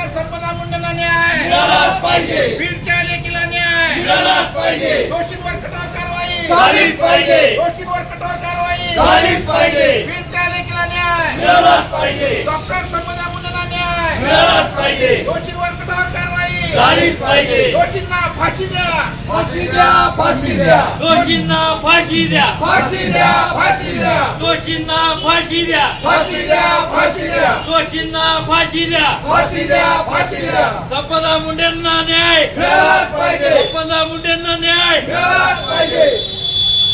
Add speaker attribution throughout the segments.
Speaker 1: Doctor संपदा मुंडेंना न्याय.
Speaker 2: मिळालाच पाहिजे.
Speaker 1: बीडच्या लेकीला न्याय.
Speaker 2: मिळालाच पाहिजे.
Speaker 1: दोषींवर कठोर कारवाई.
Speaker 2: झालीच पाहिजे.
Speaker 1: दोषींवर कठोर कारवाई.
Speaker 2: झालीच पाहिजे.
Speaker 1: बीडच्या लेकीला न्याय.
Speaker 2: मिळालाच पाहिजे.
Speaker 1: डॉक्टर संपदा मुंडेंना न्याय.
Speaker 2: मिळालाच पाहिजे.
Speaker 1: दोषींवर कठोर
Speaker 2: झालीच पाहिजे.
Speaker 1: दोषींना फाशी द्या.
Speaker 2: फाशी द्या फाशी द्या.
Speaker 3: दोषींना फाशी द्या.
Speaker 2: फाशी द्या फाशी द्या.
Speaker 3: दोषींना फाशी द्या.
Speaker 2: फाशी द्या फाशी द्या.
Speaker 3: दोषींना फाशी द्या.
Speaker 2: फाशी द्या फाशी द्या.
Speaker 3: संपदा मुंडेंना न्याय.
Speaker 2: मिळालाच पाहिजे.
Speaker 3: संपदा मुंडेंना न्याय.
Speaker 2: मिळालाच पाहिजे.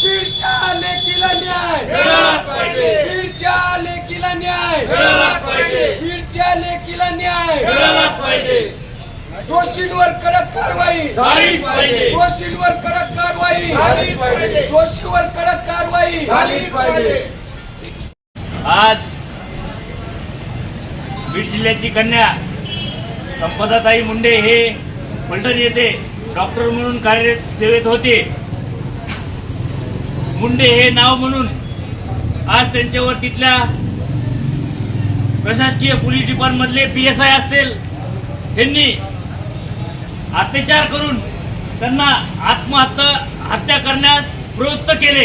Speaker 4: बीडच्या लेकीला न्याय.
Speaker 2: मिळालाच पाहिजे.
Speaker 4: बीडच्या लेकीला न्याय.
Speaker 2: मिळालाच पाहिजे.
Speaker 4: बीडच्या लेकीला न्याय.
Speaker 2: मिळालाच पाहिजे.
Speaker 4: दोषींवर कडक कारवाई.
Speaker 2: झालीच पाहिजे.
Speaker 4: दोषींवर कडक कारवाई.
Speaker 2: झालीच पाहिजे.
Speaker 4: दोषीवर कडक कारवाई.
Speaker 2: झालीच पाहिजे.
Speaker 3: आज बीड जिल्ह्याची कन्या संपदाताई मुंडे हे पलटण येथे डॉक्टर म्हणून कार्यरत सेवेत होते. मुंडे हे नाव म्हणून आज त्यांच्यावर तिथल्या प्रशासकीय पोलीस डिपार्टमधले पी एस आय असतील यांनी अत्याचार करून त्यांना आत्महत्या हत्या करण्यास प्रवृत्त केले.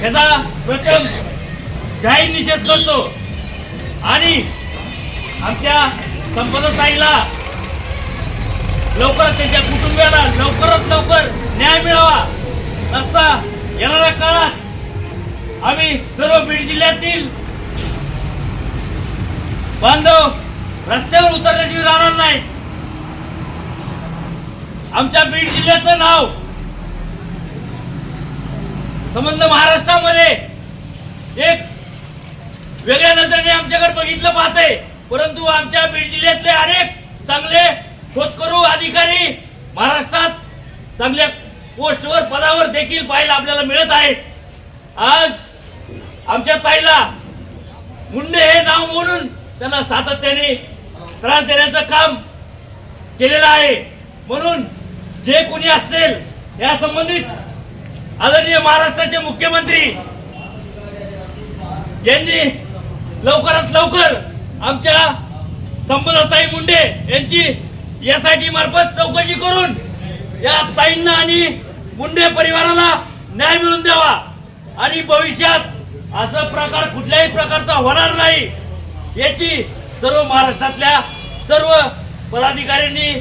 Speaker 3: त्याचा प्रथम जाहीर निषेध करतो. आणि आमच्या संपदाताईला लवकरच त्यांच्या कुटुंबियाला लवकरात लवकर न्याय मिळावा असा येणाऱ्या काळात आम्ही सर्व बीड जिल्ह्यातील बांधव रस्त्यावर उतरल्याशिवाय राहणार नाही आमच्या बीड जिल्ह्याचं नाव संबंध महाराष्ट्रामध्ये एक वेगळ्या नजरेने आमच्याकडे बघितलं पाहते परंतु आमच्या बीड जिल्ह्यातले अनेक चांगले खोदकरू अधिकारी महाराष्ट्रात चांगल्या पोस्टवर पदावर देखील पाहायला आपल्याला मिळत आहेत. आज आमच्या ताईला मुंडे हे नाव म्हणून त्यांना सातत्याने त्रास देण्याचं काम केलेलं आहे. म्हणून जे कोणी असतील या संबंधित आदरणीय महाराष्ट्राचे मुख्यमंत्री यांनी लवकरात लवकर आमच्या संबंधताई मुंडे यांची यासाठी मार्फत चौकशी करून या ताईंना आणि मुंडे परिवाराला न्याय मिळवून द्यावा. आणि भविष्यात असं प्रकार कुठल्याही प्रकारचा होणार नाही याची सर्व महाराष्ट्रातल्या सर्व पदाधिकाऱ्यांनी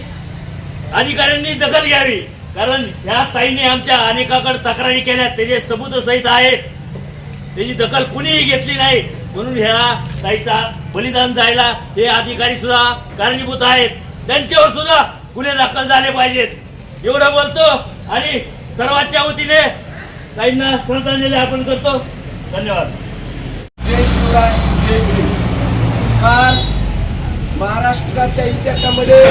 Speaker 3: अधिकाऱ्यांनी दखल घ्यावी. कारण ह्या ताईने आमच्या अनेकाकडे तक्रारी केल्या. त्याचे सबूत सहित आहेत. त्याची दखल कुणीही घेतली नाही. म्हणून ह्या ताईचा बलिदान जायला हे अधिकारी सुद्धा कारणीभूत आहेत. त्यांच्यावर सुद्धा गुन्हे दाखल झाले पाहिजेत. एवढं बोलतो आणि सर्वांच्या वतीने ताईंना श्रद्धांजली अर्पण करतो. धन्यवाद.
Speaker 4: जय शिवराय जय भीम. काल महाराष्ट्राच्या इतिहासामध्ये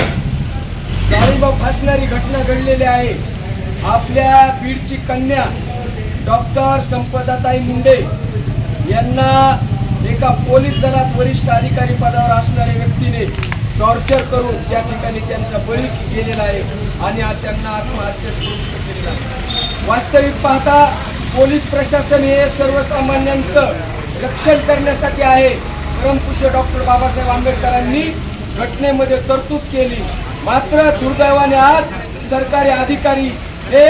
Speaker 4: जाळीभाव फासणारी घटना घडलेली आहे. आपल्या बीडची कन्या डॉक्टर संपदाताई मुंडे यांना एका पोलीस दलात वरिष्ठ अधिकारी पदावर असणाऱ्या व्यक्तीने टॉर्चर करून त्या ठिकाणी त्यांचा बळी गेलेला आहे आणि त्यांना आत्महत्येस प्रवृत्त केलेला आहे. वास्तविक पाहता पोलीस प्रशासन हे सर्वसामान्यांचं रक्षण करण्यासाठी आहे. परमपूज्य डॉक्टर बाबासाहेब आंबेडकरांनी घटनेमध्ये तरतूद केली. मात्र दुर्दैवाने आज सरकारी अधिकारी हे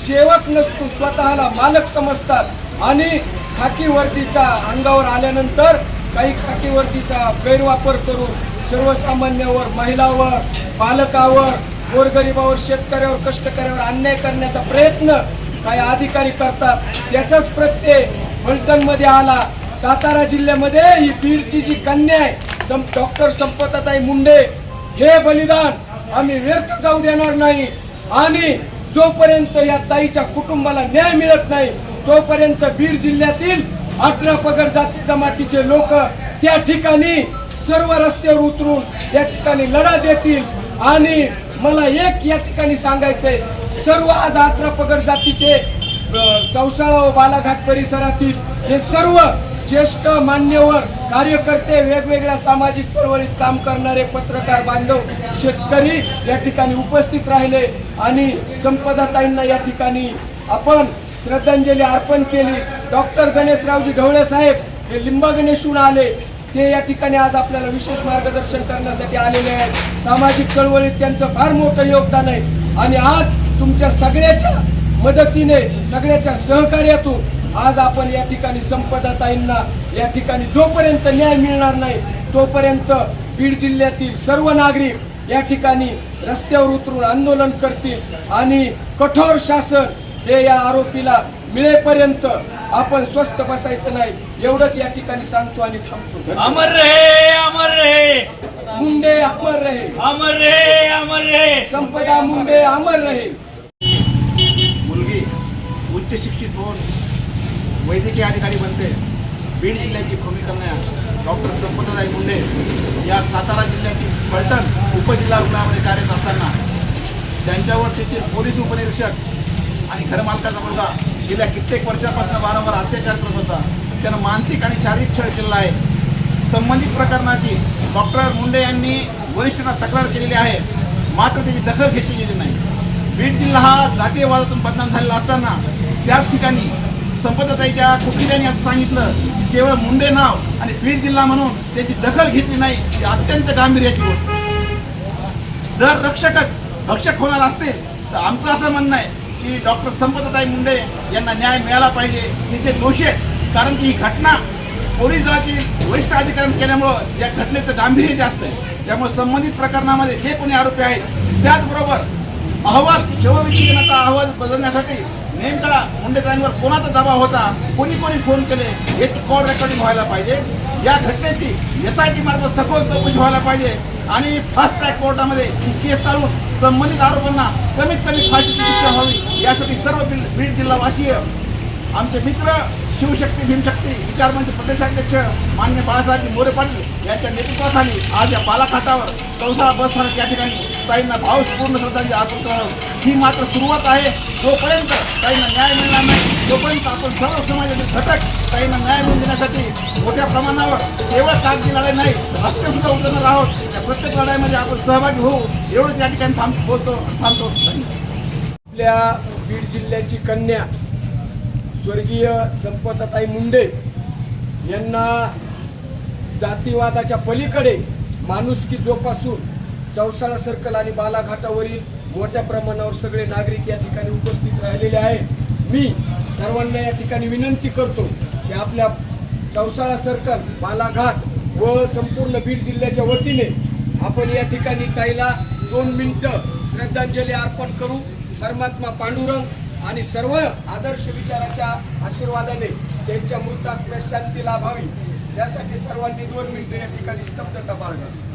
Speaker 4: सेवक नसतो स्वतःला मालक समजतात. आणि खाकी वर्दीचा अंगावर आल्यानंतर काही खाकी वर्दीचा गैरवापर करून सर्वसामान्यावर महिलावर बालकावर गोरगरिबावर शेतकऱ्यावर कष्टकऱ्यावर अन्याय करण्याचा प्रयत्न काही अधिकारी करतात. त्याचाच प्रत्यय फलटणमध्ये आला. सातारा जिल्ह्यामध्ये ही बीडची जी कन्या आहे सं डॉक्टर संपताताई मुंडे हे बलिदान आम्ही व्यर्थ जाऊ देणार नाही. आणि जोपर्यंत या ताईच्या कुटुंबाला न्याय मिळत नाही तोपर्यंत बीड जिल्ह्यातील अठरा पगड जाती जमातीचे लोक त्या ठिकाणी सर्व रस्त्यावर उतरून त्या ठिकाणी लढा देतील. आणि मला एक या ठिकाणी सांगायचंय सर्व आज अठरा पगड जातीचे चौसाळा व बालाघाट परिसरातील हे सर्व ज्येष्ठ मान्यवर कार्यकर्ते वेगवेगळ्या सामाजिक चळवळीत काम करणारे पत्रकार बांधव शेतकरी या ठिकाणी उपस्थित राहिले आणि संपदाताईंना या ठिकाणी आपण श्रद्धांजली अर्पण केली. डॉक्टर गणेशरावजी ढवळे साहेब हे लिंबगणेशहून आले. ते या ठिकाणी आज आपल्याला विशेष मार्गदर्शन करण्यासाठी आलेले आहेत. सामाजिक चळवळीत त्यांचं फार मोठं योगदान आहे. आणि आज तुमच्या सगळ्याच्या मदतीने सगळ्याच्या सहकार्यातून आज आपण या ठिकाणी संपदाताईंना या ठिकाणी जोपर्यंत न्याय मिळणार नाही तोपर्यंत बीड जिल्ह्यातील सर्व नागरिक या ठिकाणी रस्त्यावर उतरून आंदोलन करतील आणि कठोर शासन हे या आरोपीला मिळेपर्यंत आपण स्वस्थ बसायचं नाही एवढंच या ठिकाणी सांगतो आणि थांबतो.
Speaker 3: अमर रहे अमर रहे.
Speaker 4: मुंडे अमर रहे.
Speaker 3: अमर रहे अमर रहे.
Speaker 4: संपदा मुंडे अमर रहे.
Speaker 1: वैद्यकीय अधिकारी बनते. बीड जिल्ह्याची भूमी करण्या डॉक्टर संपतदाई मुंडे या सातारा जिल्ह्यातील फलटण उपजिल्हा रुग्णालयामध्ये कार्यरत असताना त्यांच्यावर तेथील पोलीस उपनिरीक्षक आणि घरमालकाचा मुलगा गेल्या कित्येक वर्षापासून वारंवार अत्याचार करत होता. त्यानं मानसिक आणि शारीरिक छळ केलेला आहे. संबंधित प्रकरणाची डॉक्टर मुंडे यांनी वरिष्ठांना तक्रार केलेली आहे. मात्र त्याची दखल घेतली गेली नाही. बीड जिल्हा हा जातीयवादातून बदनाम झालेला असताना त्याच ठिकाणी संपदाताईच्या कुटुंबियांनी असं सांगितलं की केवळ मुंडे नाव आणि बीड जिल्हा म्हणून त्याची दखल घेतली नाही ही अत्यंत गांभीर्याची गोष्ट. जर रक्षकच भक्षक होणार असतील तर आमचं असं म्हणणं आहे की डॉक्टर संपतताई मुंडे यांना न्याय मिळाला पाहिजे हे जे दोषी आहेत कारण की ही घटना पोलीस दलातील वरिष्ठ अधिकाऱ्यांनी केल्यामुळं या घटनेचं गांभीर्य जास्त आहे. त्यामुळे संबंधित प्रकरणामध्ये जे कोणी आरोपी आहेत त्याचबरोबर अहवाल शवविच्छेदनाचा अहवाल बदलण्यासाठी नेमका मुंडेकरांवर कोणाचा दबाव होता? कोणी कोणी फोन केले? याची कॉल रेकॉर्डिंग व्हायला पाहिजे. या घटनेची एस आय टी मार्फत सखोल चौकशी व्हायला पाहिजे. आणि फास्ट ट्रॅक कोर्टामध्ये ही केस चालून संबंधित आरोपांना कमीत कमी फाशीची शिक्षा व्हावी यासाठी सर्व बीड बीड जिल्हावासीय आमचे मित्र शिवशक्ती भीमशक्ती विचारमंच प्रदेशाध्यक्ष मान्य बाळासाहेब मोरे पाटील यांच्या नेतृत्वाखाली आज या बालाघाटावर चौसाळा बस स्थानक या ठिकाणी ताईंना भावपूर्ण श्रद्धांजली अर्पण करावं ही मात्र सुरुवात आहे. जोपर्यंत ताईंना न्याय मिळणार नाही तोपर्यंत आपण सर्व समाजाचे घटक ताईंना न्याय मिळवून मोठ्या प्रमाणावर केवळ कागदी लढाई नाही रस्ते सुद्धा उतरणार आहोत. या प्रत्येक लढाईमध्ये आपण सहभागी होऊ एवढंच या ठिकाणी थांब बोलतो थांबतो.
Speaker 4: आपल्या बीड जिल्ह्याची कन्या स्वर्गीय संपतताई मुंडे यांना जातीवादाच्या पलीकडे माणुसकी जोपासून चौसाळा सर्कल आणि बालाघाटावरील मोठ्या प्रमाणावर सगळे नागरिक या ठिकाणी उपस्थित राहिलेले आहेत. मी सर्वांना या ठिकाणी विनंती करतो की आपल्या चौसाळा सर्कल बालाघाट व संपूर्ण बीड जिल्ह्याच्या वतीने आपण या ठिकाणी ताईला दोन मिनटं श्रद्धांजली अर्पण करू. परमात्मा पांडुरंग आणि सर्व आदर्श विचाराच्या आशीर्वादाने त्यांच्या मृतात्म्या शांती लाभावी. यासाठी सर्वांनी दोन मिनिटं या ठिकाणी स्तब्धता बाळगावी.